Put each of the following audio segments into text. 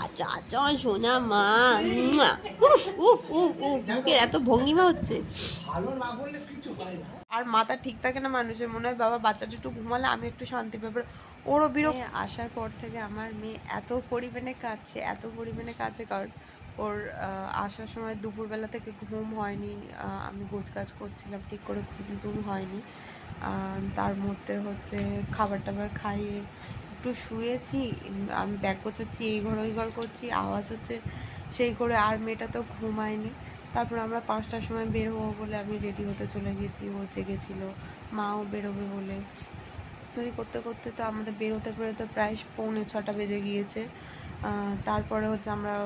আচ্ছা আচ্ছা সোনা মা উফ উফ উফ উফ মুখের এত ভঙ্গিমা হচ্ছে। আর মাথা ঠিক থাকে না মানুষের মনে হয় বাবা বাচ্চাটা একটু ঘুমালে আমি একটু শান্তি পাবো। ওরও বিরক্ত আসার পর থেকে আমার মেয়ে এত পরিমাণে কাঁদছে এত পরিমাণে কাঁদছে কারণ ওর আসার সময় দুপুরবেলা থেকে ঘুম হয়নি। আমি গোছ কাজ করছিলাম ঠিক করে ঘুম টুম হয়নি। তার মধ্যে হচ্ছে খাবার টাবার খাইয়ে একটু শুয়েছি, আমি ব্যাগ গোছাচ্ছি এই ঘর ওই ঘর করছি, আওয়াজ হচ্ছে সেই করে আর মেয়েটা তো ঘুমায়নি। তারপর আমরা পাঁচটার সময় বের হব বলে আমি রেডি হতে চলে গেছি, ও জেগেছিলো মাও বেরোবে বলে। ওই করতে করতে তো আমাদের বেরোতে বেরোতে প্রায় পৌনে ছটা বেজে গিয়েছে। তারপরে হচ্ছে আমরা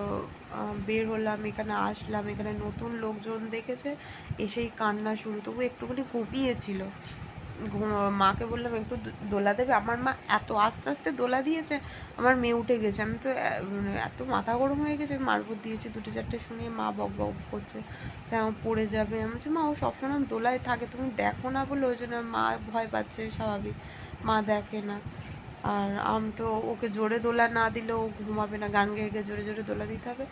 বের হলাম, এখানে আসলাম, এখানে নতুন লোকজন দেখেছে, এসেই কান্না শুরু, তবু একটুখানি ঘুমিয়েছিল। ঘুম- মাকে বললাম, একটু দোলা দেবে? আমার মা এত আস্তে আস্তে দোলা দিয়েছে, আমার মেয়ে উঠে গেছে। আমি তো মানে এত মাথা গরম হয়ে গেছে, আমি দিয়েছি, দুটো চারটে শুনিয়ে মা বক বক করছে, যে আমার পড়ে যাবে। আমি বলছি, মা, ও সবসময় দোলায় থাকে, তুমি দেখো না বলে ওই জন্য মা ভয় পাচ্ছে, স্বাভাবিক। মা দেখে না। আর আমি তো ওকে জোরে দোলা না দিলেও ও ঘুমাবে না, গান গেয়ে গেয়ে জোরে জোরে দোলা দিতে হবে।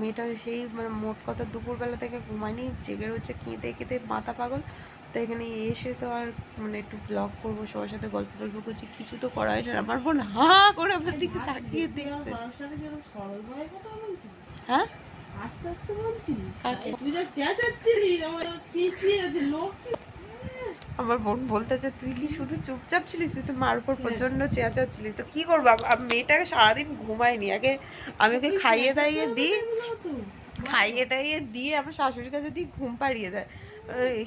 মেয়েটা সেই মানে মোট কথা দুপুরবেলা থেকে ঘুমায়নি, জেগে রয়েছে, কেঁদে কেঁদে মাথা পাগল। তো এখানে এসে তো আর মানে একটু ব্লগ করব সবার সাথে গল্প টল্প করছি কিছু তো করা হয় না। আমার বোন হা করে আমার দিকে তাকিয়ে দেখছে। হ্যাঁ? আস্তে আস্তে আমার বোন বলতে যে তুই কি শুধু চুপচাপ ছিলিস? তুই তো মার উপর প্রচণ্ড চেঁচাচ্ছিলিস। তো কি করব? মেয়েটাকে সারাদিন ঘুমায়নি। আগে আমি ওকে খাইয়ে দাইয়ে দিই খাইয়ে দাইয়ে দিয়ে আমার শাশুড়ির কাছে দিই ঘুম পাড়িয়ে দেয়।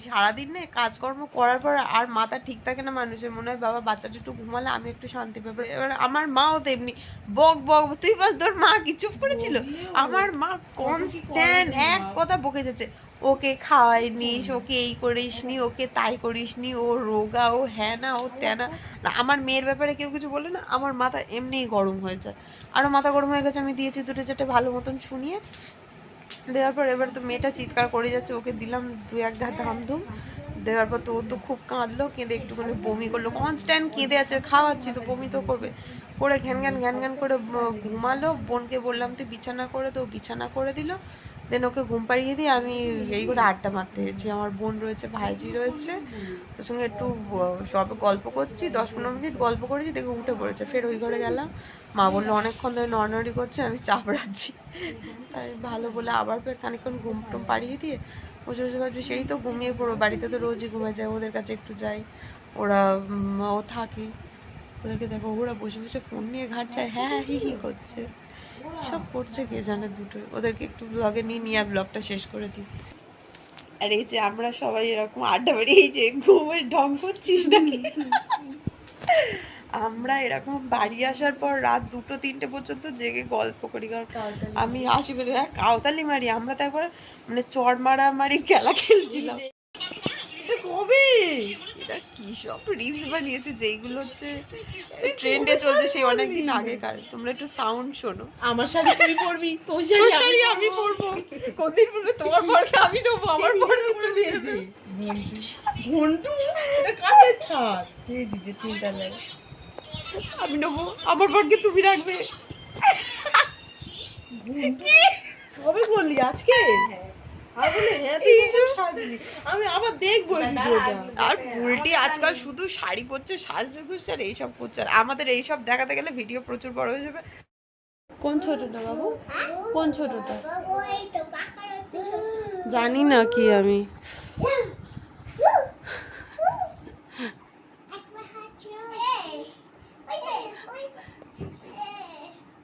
সারাদিন না কাজকর্ম করার পর আর মাথা ঠিক থাকে না মানুষের। মনে হয় বাবা বাচ্চাটা একটু ঘুমালে আমি একটু শান্তি পাবো। এবার আমার মাও তেমনি বক বক তুই বল তোর মা কি চুপ করেছিল? আমার মা কনস্ট্যান্ট এক কথা বকে যাচ্ছে ওকে খাওয়াইনিস ওকে এই করিস নি ওকে তাই করিস নি ও রোগা ও হ্যাঁ না ও ত্যানা না আমার মেয়ের ব্যাপারে কেউ কিছু বলে না আমার মাথা এমনিই গরম হয়ে যায়। আরও মাথা গরম হয়ে গেছে আমি দিয়েছি দুটো চারটে ভালো মতন শুনিয়ে দেওয়ার পর এবার তো মেয়েটা চিৎকার করে যাচ্ছে, ওকে দিলাম দু এক ঘাট ধামধুম। দেওয়ার পর তো ও তো খুব কাঁদলো, কেঁদে একটুখানি বমি করল। কনস্ট্যান্ট কেঁদে আছে, খাওয়াচ্ছি তো, বমি তো করবে। করে ঘ্যান ঘ্যান ঘ্যান ঘ্যান করে ঘুমালো, বোনকে বললাম, তুই বিছানা করে তো বিছানা করে দিল। দেন ওকে ঘুম পাড়িয়ে দিয়ে আমি এই করে আড্ডা মারতে গেছি আমার বোন রয়েছে, ভাইজি রয়েছে। ওর সঙ্গে একটু সব গল্প করছি, দশ পনেরো মিনিট গল্প করেছি, দেখে উঠে পড়েছে। ফের ওই ঘরে গেলাম। মা বলল, অনেকক্ষণ ধরে নড়নড়ি করছে, আমি চাপড়াচ্ছি তাই ভালো বলে আবার ফের খানিকক্ষণ ঘুম টুম পাড়িয়ে দিয়ে বসে বসে ভাবছি, সেই তো ঘুমিয়ে পড়ো, বাড়িতে তো রোজই ঘুমে যায়, ওদের কাছে একটু যাই, ওরা ও থাকে। ওদেরকে দেখো, ওরা বসে বসে ফোন নিয়ে ঘাটছে আর হ্যাঁ হি হি করছে। সব করছে কে জানে দুটো ওদেরকে একটু ব্লগে নিয়ে নিয়ে ব্লগটা শেষ করে দিই। আর এই যে আমরা সবাই এরকম আড্ডা মারি এই যে ঘুমের ঢং করছিস নাকি? আমরা এরকম বাড়ি আসার পর রাত দুটো তিনটে পর্যন্ত জেগে গল্প করি। কারণ আমি আসি বলে হ্যাঁ কাউতালি মারি। আমরা তো একবার মানে চড় মারামারি খেলা খেলছিলাম। কবে এটা কি সব রিলস বানিয়েছে যেইগুলো হচ্ছে ট্রেন্ডে চলছে সেই অনেকদিন আগেকার। তোমরা একটু সাউন্ড শোনো। আমার শাড়ি তুই পরবি তোর শাড়ি আমি পরবো। কোনদিন বলবে তোমার পরকে আমি নেব আমার পরকে তুমি দিয়েছে ঘন্টু এটা কাঠের ছাদ? এই দিদি তিনটা লাগে আমি নেব আমার পরকে তুমি রাখবে। কবে বললি আজকে? হ্যাঁ। তুই আমি আবার দেখব আর বুলটি আজকাল শুধু শাড়ি পরছে আর এইসব করছে আর আমাদের এইসব দেখাতে গেলে ভিডিও প্রচুর বড় হয়ে যাবে। কোন ছোটটা বাবু? কোন ছোটটা? জানি না কি আমি।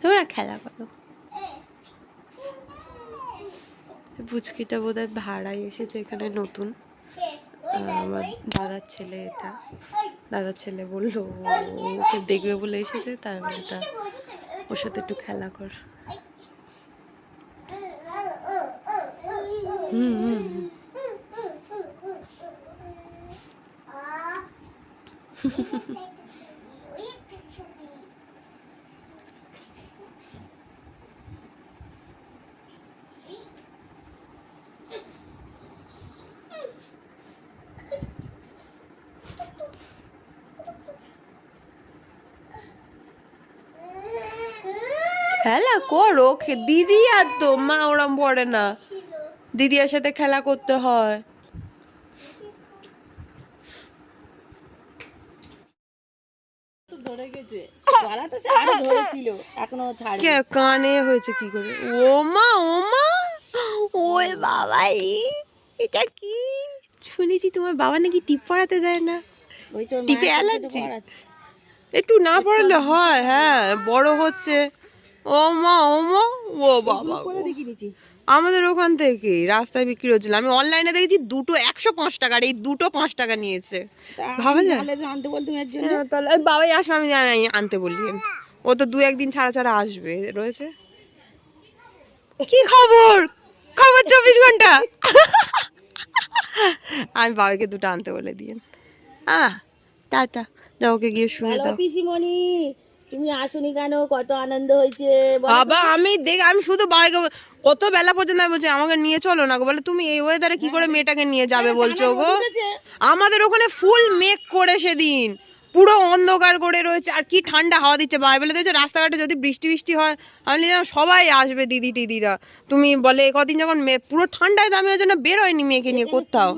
তোমরা খেলা করো। পুচকিটা বোধ হয় ভাড়ায় এসেছে এখানে নতুন। আমার দাদার ছেলে এটা। দাদার ছেলে বলল ওকে দেখবে বলে এসেছে, তার মানে এটা ওর সাথে একটু খেলা কর। হুম হুম হুম। খেলা করো দিদি আর তো মা ওরম পড়ে না। দিদির সাথে খেলা করতে হয়। কানে হয়েছে কি করে? ও মা ও মা ওই বাবা রে এটা কি? শুনেছি তোমার বাবা নাকি টিপ পড়াতে দেয় না। টিপে অ্যালার্জি? একটু না পড়ালে হয় হ্যাঁ বড় হচ্ছে। ও মা ও মা ও বাবা আমাদের ওখান থেকে রাস্তায় বিক্রি হচ্ছিল। আমি অনলাইনে দেখেছি দুটো একশো পাঁচ টাকার এই দুটো পাঁচ টাকা নিয়েছে। ভাবা যায়? তাহলে জানতে এর জন্য। হ্যাঁ, তাহলে বাবাই আসবে আমি আনতে বললি। ও তো দু একদিন ছাড়া ছাড়া আসবে। রয়েছে? কি খবর? খবর চব্বিশ ঘণ্টা? আমি বাবাকে দুটো আনতে বলে দিয়ে টাটা। যাও ওকে গিয়ে শুয়ে দাও। পিসিমণি। তুমি আসুনি কেন? কত আনন্দ হয়েছে বাবা আমি দেখ আমি শুধু বল- কত বেলা পর্যন্ত আমি বলছি আমাকে নিয়ে চলো না গো। বলে তুমি এই ওয়েদারে কি করে মেয়েটাকে নিয়ে যাবে বলছো গো। আমাদের ওখানে ফুল মেঘ করে সেদিন। পুরো অন্ধকার করে রয়েছে আর কি ঠান্ডা হাওয়া দিচ্ছে। বাই বলে দেখছ রাস্তাঘাটে যদি বৃষ্টি বৃষ্টি হয় আমি যেন সবাই আসবে দিদি টিদিরা। তুমি বলে কদিন যখন পুরো ঠান্ডায় তো আমি ওই জন্য বেরোয়নি মেয়েকে নিয়ে কোথাও।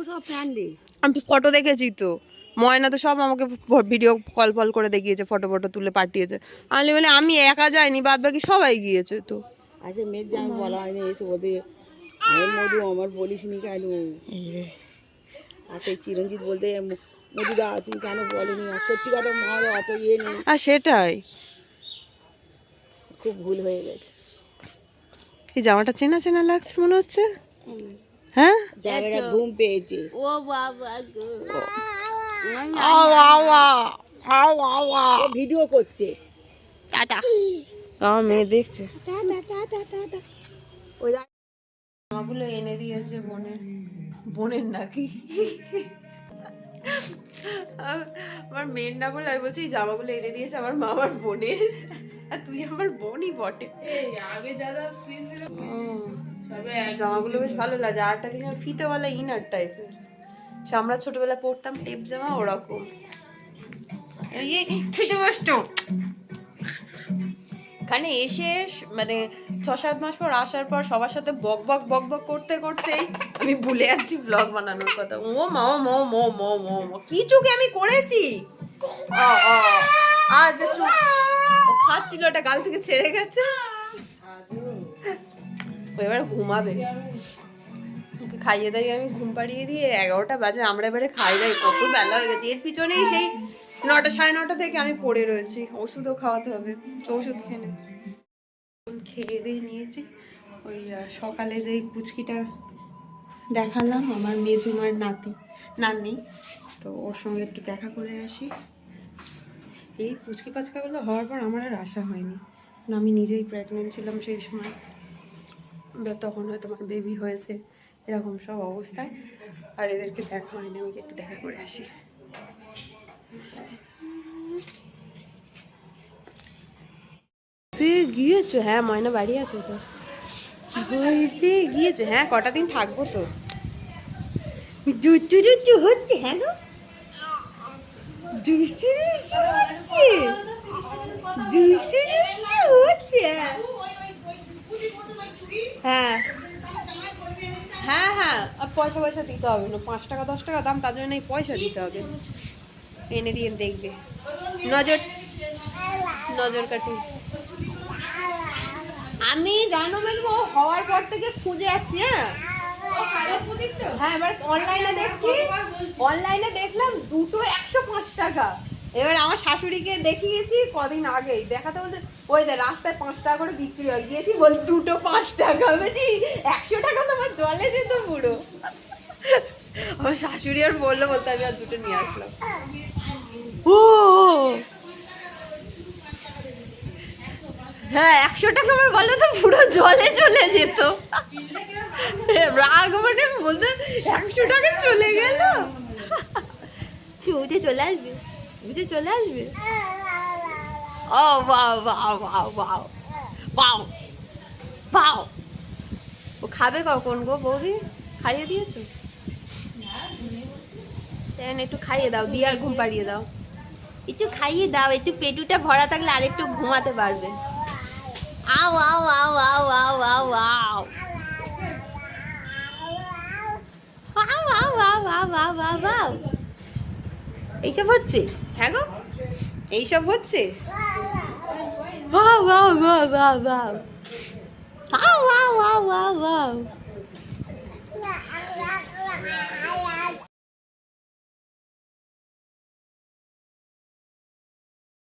আমি ফটো দেখেছি তো। ময়না তো সব আমাকে ভিডিও কল ফল করে দেখিয়েছে ফটো ফটো তুলে পাঠিয়েছে। আমি বলে আমি একা যাইনি বাদ বাকি সবাই গিয়েছে তো। আচ্ছা মেয়ের যে বলা হয়নি এসে বলতে এই মধু আমার বলিস নি কেন? আর সেই চিরঞ্জিত বলতে "ম- মধুদা তুমি কেন বলনি? আর সত্যি কথা মা অত ইয়ে নেই। আর সেটাই। খুব ভুল হয়ে গেছে। এই জামাটা চেনা চেনা লাগছে মনে হচ্ছে? হ্যাঁ? জায়গাটা ঘুম পেয়েছে। ও বাবা গো। ভিডিও করছে টাটা মেয়ে দেখছে জামাগুলো এনে দিয়েছে বোনের বোনের নাকি আমার মেয়ের না বলে আমি বলছি এই জামাগুলো এনে দিয়েছে আমার মা আমার বোনের আর তুই আমার বোনই বটে জামাগুলো বেশ ভালো লাগে আরটা কিছু ফিতেওয়ালা ইনার টাইপের সে আমরা ছোটবেলা পড়তাম টেপ জামা ওরকম। এখানে এসে মানে ছ সাত মাস পর আসার পর সবার সাথে বক বক বক বক করতে করতেই আমি ভুলে যাচ্ছি ব্লগ বানানোর কথা। ও মা ও মো মো মো মো মো কি চুকে আমি করেছি? যে চুপ। ও খাচ্ছিল ওটা গাল থেকে ছেড়ে গেছে। এবার ঘুমাবে। খাইয়ে দাই আমি ঘুম পাড়িয়ে দিয়ে এগারোটা বাজে, আমরা এবারে খাই দাই কত বেলা হয়ে গেছে। এর পিছনেই সেই নটা সাড়ে নটা থেকে আমি পড়ে রয়েছি, ওষুধও খাওয়াতে হবে, ওষুধ খেয়ে। খেয়ে দিয়ে নিয়েছি, ওই সকালে যেই কুচকিটা দেখালাম, আমার মেজুমার নাতি, নাতনি, তো ওর সঙ্গে একটু দেখা করে আসি। এই কুচকি পাচকাগুলো হওয়ার পর আমার আর আশা হয়নি। আমি নিজেই প্রেগনেন্ট ছিলাম সেই সময় তখন হয়তো আমার বেবি হয়েছে। এরকম সব অবস্থায়। আর এদেরকে দেখা হয়নি, আমি একটু দেখা করে আসি। পেয়ে গিয়েছো? হ্যাঁ ময়না বাড়ি আছে তো। পেয়ে গিয়েছো? হ্যাঁ কটা দিন থাকব তো। জুচু জুচু হচ্ছে হ্যাঁ গো। জুসু হচ্ছে। জুসু জুসু হচ্ছে। হ্যাঁ। হ্যাঁ হ্যাঁ আর পয়সা পয়সা দিতে হবে। না পাঁচ টাকা, দশ টাকা দাম, তার জন্য পয়সা দিতে হবে। এনে দিয়ে দেখবে। নজর নজর কাটি। আমি জানো ম্যাডাম ও হওয়ার পর থেকে খুঁজে আছি হ্যাঁ। হ্যাঁ এবার অনলাইনে দেখছি। অনলাইনে দেখলাম দুটো একশো পাঁচ টাকা। এবার আমার শাশুড়িকে দেখিয়েছি কদিন আগেই। দেখাতে বলছে, ওই দে রাস্তায় পাঁচ টাকা করে বিক্রি হয়। গিয়েছি বল দুটো পাঁচ টাকা। বলছি, একশো টাকা তো আমার জলে যেত পুরো আমার শাশুড়ি আর বলল, বলতে আমি আর দুটো নিয়ে আসলাম। ও! হ্যাঁ একশো টাকা আমার বললে তো পুরো জলে চলে যেত। রাগ মানে বলতে একশো টাকা চলে গেল। চলে আসবে? উঠে চলে আসবে ও বাও বাও বাও বাও বাও বাও ও খাবে কখন গো বৌদি খাইয়ে দিয়েছ একটু খাইয়ে দাও দিয়ে আর ঘুম পাড়িয়ে দাও একটু খাইয়ে দাও একটু পেটুটা ভরা থাকলে আর একটু ঘুমাতে পারবে আও আও আও আও আও আও আও আও আও আও আও আও আও আও এইসব হচ্ছে? হ্যাঁ গো এইসব হচ্ছে? Wow, wow, wow, wow, wow.